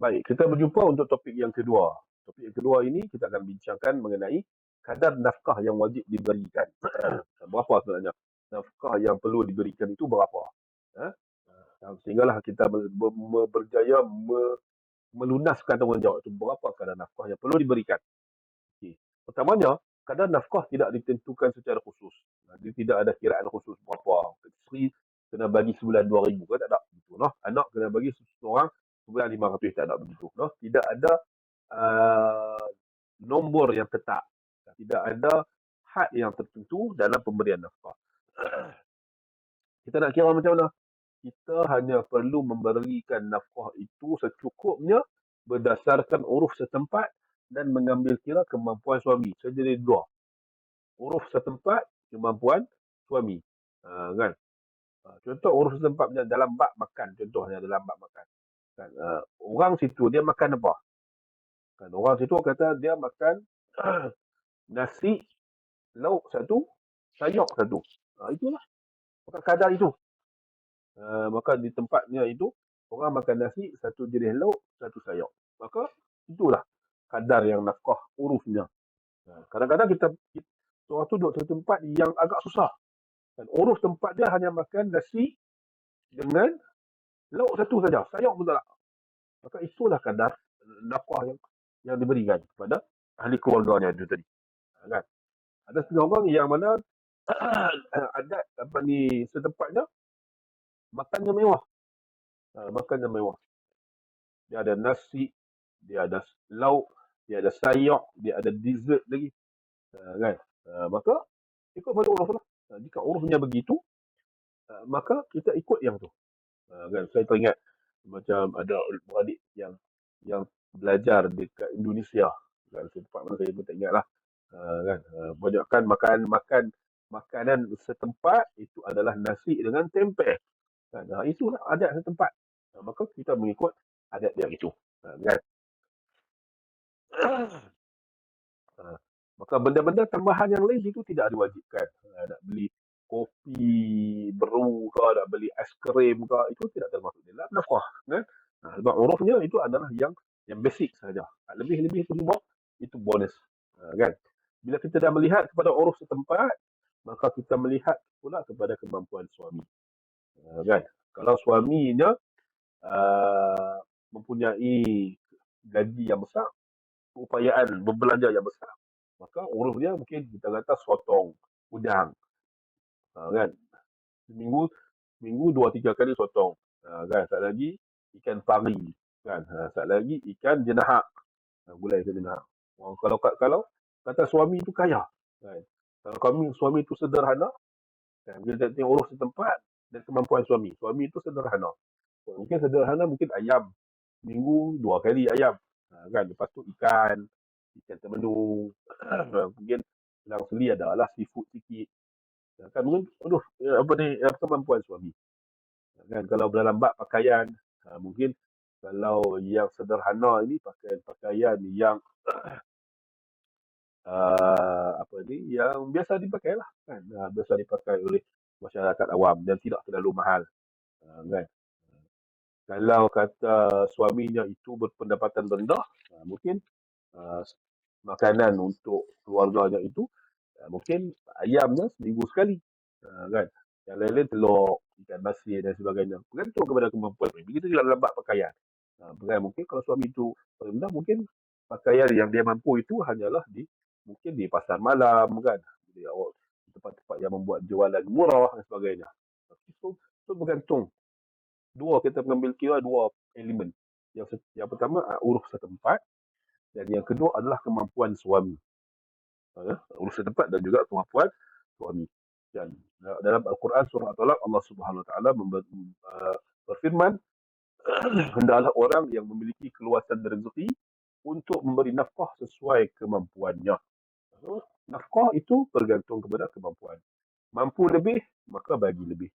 Baik, kita berjumpa untuk topik yang kedua. Topik yang kedua ini kita akan bincangkan mengenai kadar nafkah yang wajib diberikan. berapa sebenarnya? Nafkah yang perlu diberikan itu berapa? Ha? Sehinggalah kita berjaya melunaskan tanggungjawab itu berapa kadar nafkah yang perlu diberikan. Okay. Pertamanya, kadar nafkah tidak ditentukan secara khusus. Dia tidak ada kiraan khusus berapa. Isteri kena bagi sebulan 2000 kan tak ada. No? Anak kena bagi seorang sebulan 500 tak ada begitu. No? Tidak ada uh, nombor yang tetap. Tidak ada had yang tertentu dalam pemberian nafkah. Kita nak kira macam mana? Kita hanya perlu memberikan nafkah itu secukupnya berdasarkan uruf setempat dan mengambil kira kemampuan suami. Saya jadi dua. Uruf setempat, kemampuan suami. Ha, kan? Ha, contoh uruf setempat dalam bab makan. Contohnya dalam bab makan. Kan, uh, orang situ dia makan apa? Kan, orang situ kata dia makan nasi, lauk satu, sayur satu. Uh, itulah. Maka kadar itu. Uh, maka di tempatnya itu, orang makan nasi, satu jenis lauk, satu sayur. Maka itulah kadar yang nafkah urufnya. Kadang-kadang kita, orang tu duduk satu tempat yang agak susah. Dan uruf tempat dia hanya makan nasi dengan lauk satu saja, sayur pun tak Maka itulah kadar nafkah yang yang diberikan kepada ahli keluarganya itu tadi. Ha, kan? Ada setengah orang yang mana ada apa ni setempatnya makannya mewah. Ha, makannya mewah. Dia ada nasi, dia ada lauk, dia ada sayur, dia ada dessert lagi. Ha, kan? Ha, maka ikut pada uruf lah. Ha, jika urufnya begitu, ha, maka kita ikut yang tu. Ha, kan? Saya teringat macam ada adik yang yang belajar dekat Indonesia kan? Tempat mana saya pun tak ingat lah uh, kan? Uh, banyakkan makan makan makanan setempat itu adalah nasi dengan tempe. Kan? Uh, itulah adat setempat. Uh, maka kita mengikut adat yang itu. Uh, kan? Uh, maka benda-benda tambahan yang lain itu tidak diwajibkan. Uh, nak beli kopi beru ke nak beli es krim ke itu tidak termasuk dalam nafkah kan? Ha, sebab urufnya itu adalah yang yang basic saja lebih-lebih itu semua itu bonus. Ha, kan? Bila kita dah melihat kepada uruf setempat maka kita melihat pula kepada kemampuan suami. Ha, kan? Kalau suaminya uh, mempunyai gaji yang besar upayaan berbelanja yang besar maka uruf dia mungkin kita kata sotong udang ha, kan? Seminggu minggu dua tiga kali sotong. Ha, kan? Tak lagi ikan pari kan? Ha, tak lagi ikan jenahak. Ha, gulai ikan jenahak. Oh, kalau kalau kata suami itu kaya kan? Kalau kami suami itu sederhana kan? Kita tengok urus setempat dan kemampuan suami. Suami itu sederhana. Mungkin sederhana mungkin ayam. Minggu dua kali ayam. Ha, kan? Lepas tu ikan ikan temenu mungkin lang seli adalah seafood sikit kan mungkin aduh ya, apa ni kemampuan suami? Kan kalau dalam bab pakaian ha, mungkin kalau yang sederhana ini pakaian pakaian yang uh, apa ni yang biasa dipakai lah kan uh, biasa dipakai oleh masyarakat awam dan tidak terlalu mahal uh, kan. Kalau kata suaminya itu berpendapatan rendah mungkin uh, makanan untuk keluarganya itu mungkin ayamnya seminggu sekali. Uh, kan? Yang lain-lain telur ikan masin dan sebagainya. Bergantung kepada kemampuan begitu juga dalam bab pakaian uh, mungkin kalau suami itu rendah mungkin pakaian yang dia mampu itu hanyalah di mungkin di pasar malam kan? Di tempat-tempat yang membuat jualan murah dan sebagainya. So, so bergantung. Dua kita mengambil kira dua elemen. Yang yang pertama urus setempat dan yang kedua adalah kemampuan suami uh, urusan tempat dan juga kemampuan suami. Dan dalam Al-Quran surah At-Talaq Allah Subhanahu Wa Taala uh, berfirman hendaklah orang yang memiliki keluasan rezeki untuk memberi nafkah sesuai kemampuannya. Nafkah itu bergantung kepada kemampuan. Mampu lebih maka bagi lebih.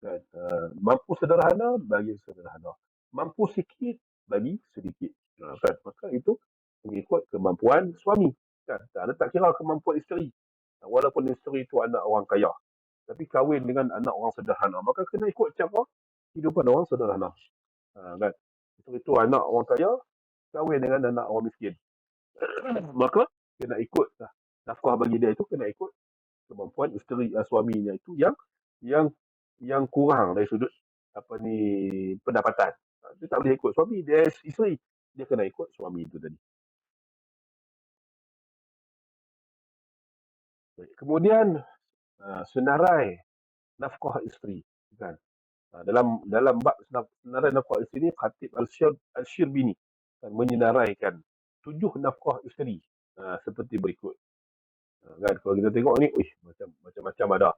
Dan, uh, mampu sederhana bagi sederhana. Mampu sikit bagi sedikit. Uh, kan? Maka itu mengikut kemampuan suami kan tak tak kira kemampuan isteri walaupun isteri itu anak orang kaya tapi kahwin dengan anak orang sederhana maka kena ikut cara hidupan orang sederhana ha, kan itu itu anak orang kaya kahwin dengan anak orang miskin. Maka kena ikut lah. nafkah bagi dia itu kena ikut kemampuan isteri uh, suaminya itu yang yang yang kurang dari sudut apa ni pendapatan. Uh, dia tak boleh ikut suami, dia isteri. Dia kena ikut suami itu tadi. Kemudian uh, senarai nafkah isteri kan. Uh, dalam dalam bab senarai nafkah isteri Khatib Al-Syirbini kan menyenaraikan tujuh nafkah isteri uh, seperti berikut. Uh, kan kalau kita tengok ni, uish, macam macam-macam ada.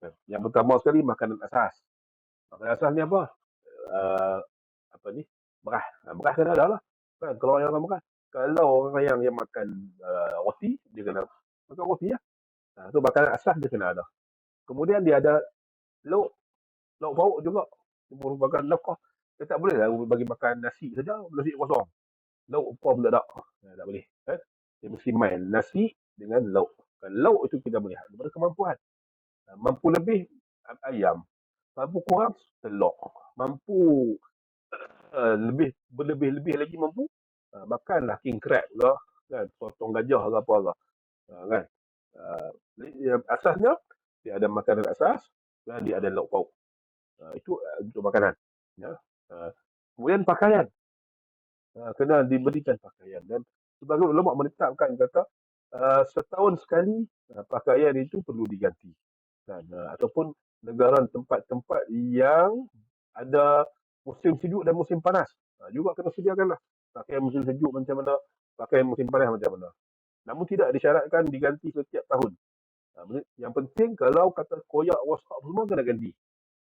Kan? Yang pertama sekali makanan asas. Makanan asas ni apa? Uh, apa ni? Beras. Beras kena ada lah. Kan? Kalau orang makan. Kalau orang yang, yang makan uh, roti, dia kena makan roti lah. Ha, tu makanan asas dia kena ada. Kemudian dia ada lauk. Lauk pauk juga. Merupakan nafkah. Dia tak boleh lah bagi makan nasi saja. Nasi kosong. Lauk apa pula tak. Ha, tak boleh. Eh? Dia mesti main nasi dengan lauk. Kan lauk itu kita melihat daripada kemampuan. Ha, mampu lebih ayam. Mampu kurang telur. Mampu uh, lebih berlebih-lebih lagi mampu uh, makanlah king crab lah kan potong gajah ke apa lah asasnya dia ada makanan asas dan dia ada lauk pauk. Uh, itu uh, untuk makanan ya. Uh, kemudian pakaian. Uh, kena diberikan pakaian. Dan sebagai ulama menetapkan kata uh, setahun sekali uh, pakaian itu perlu diganti. Dan uh, ataupun negara tempat-tempat yang ada musim sejuk dan musim panas. Uh, juga kena sediakanlah. Pakaian musim sejuk macam mana pakaian musim panas macam mana. Namun tidak disyaratkan diganti setiap tahun yang penting kalau kata koyak WhatsApp semua kena ganti.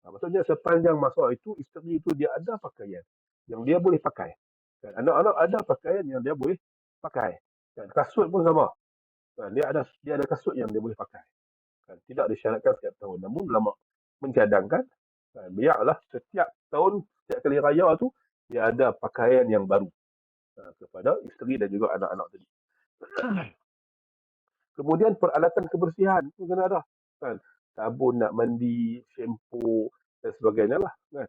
Ha, maksudnya sepanjang masa itu isteri itu dia ada pakaian yang dia boleh pakai. Kan? Anak-anak ada pakaian yang dia boleh pakai. Kan? Kasut pun sama. Kan? Dia ada dia ada kasut yang dia boleh pakai. Kan? Tidak disyaratkan setiap tahun. Namun lama mencadangkan kan? biarlah setiap tahun setiap kali raya tu dia ada pakaian yang baru ha, kepada isteri dan juga anak-anak tadi. Kemudian peralatan kebersihan itu kena ada. Kan? Sabun nak mandi, shampoo dan sebagainya lah. Kan?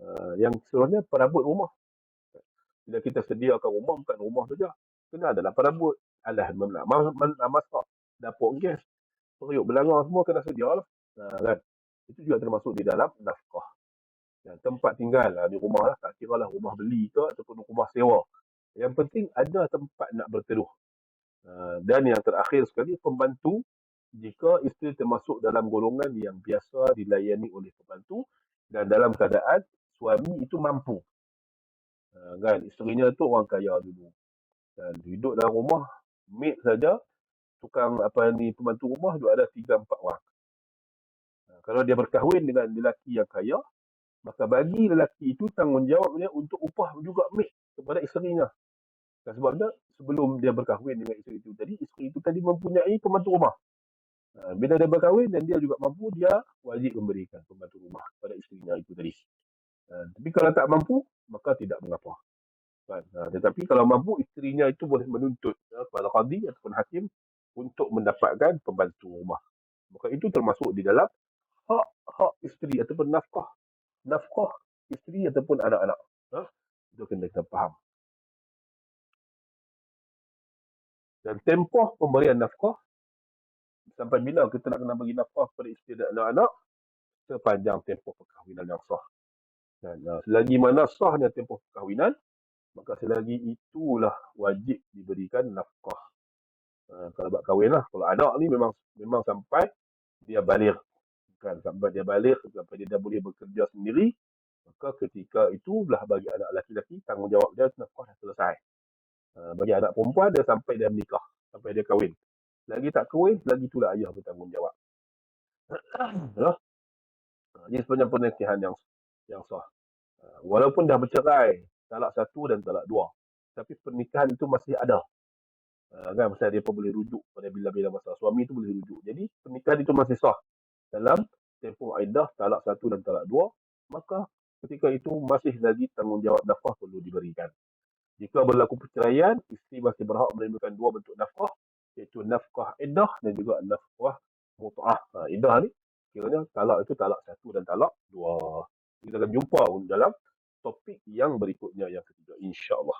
Uh, yang sebenarnya perabot rumah. Bila kita sediakan rumah, bukan rumah saja. Kena adalah perabot. Alah, nak masak, dapur gas, periuk belanga semua kena sedia lah. Uh, kan? Itu juga termasuk di dalam nafkah. Ya, tempat tinggal lah, di rumah lah. Tak kira lah rumah beli ke ataupun rumah sewa. Yang penting ada tempat nak berteduh. Ah, dan yang terakhir sekali pembantu jika isteri termasuk dalam golongan yang biasa dilayani oleh pembantu dan dalam keadaan suami itu mampu. Uh, kan? Isterinya tu orang kaya dulu. Dan hidup dalam rumah maid saja tukang apa ni pembantu rumah dia ada tiga empat orang. Uh, kalau dia berkahwin dengan lelaki yang kaya maka bagi lelaki itu tanggungjawabnya untuk upah juga maid kepada isterinya dan sebabnya sebelum dia berkahwin dengan isteri itu tadi, isteri itu tadi mempunyai pembantu rumah. Ha, bila dia berkahwin dan dia juga mampu, dia wajib memberikan pembantu rumah kepada isterinya itu tadi. Ha, tapi kalau tak mampu, maka tidak mengapa. Kan? Ha, tetapi kalau mampu, isterinya itu boleh menuntut ya, kepada qadi ataupun hakim untuk mendapatkan pembantu rumah. Maka itu termasuk di dalam hak-hak isteri ataupun nafkah. Nafkah isteri ataupun anak-anak. Ha? Itu kena kita faham. Dan tempoh pemberian nafkah sampai bila kita nak kena bagi nafkah kepada isteri dan anak-anak sepanjang tempoh perkahwinan yang sah. Dan uh, selagi mana sahnya tempoh perkahwinan, maka selagi itulah wajib diberikan nafkah. Uh, kalau buat kahwin lah. Kalau anak ni memang memang sampai dia balik. Kan? Sampai dia balik, sampai dia dah boleh bekerja sendiri, maka ketika itulah bagi anak lelaki-lelaki, tanggungjawab dia nafkah dah selesai. Ha, bagi anak perempuan dia sampai dia menikah, sampai dia kahwin. Lagi tak kahwin, lagi itulah ayah bertanggungjawab. Ya. Ini sebenarnya penelitian yang yang sah. Ha, walaupun dah bercerai, talak satu dan talak dua. Tapi pernikahan itu masih ada. Kan, masa dia pun boleh rujuk pada bila-bila masa. Suami itu boleh rujuk. Jadi pernikahan itu masih sah. Dalam tempoh aidah, talak satu dan talak dua. Maka ketika itu masih lagi tanggungjawab nafkah perlu diberikan. Jika berlaku perceraian, isteri masih berhak menerimkan dua bentuk nafkah, iaitu nafkah iddah dan juga nafkah mut'ah. Ha, iddah ni, kiranya talak itu talak satu dan talak dua. Kita akan jumpa dalam topik yang berikutnya yang ketiga insya-Allah.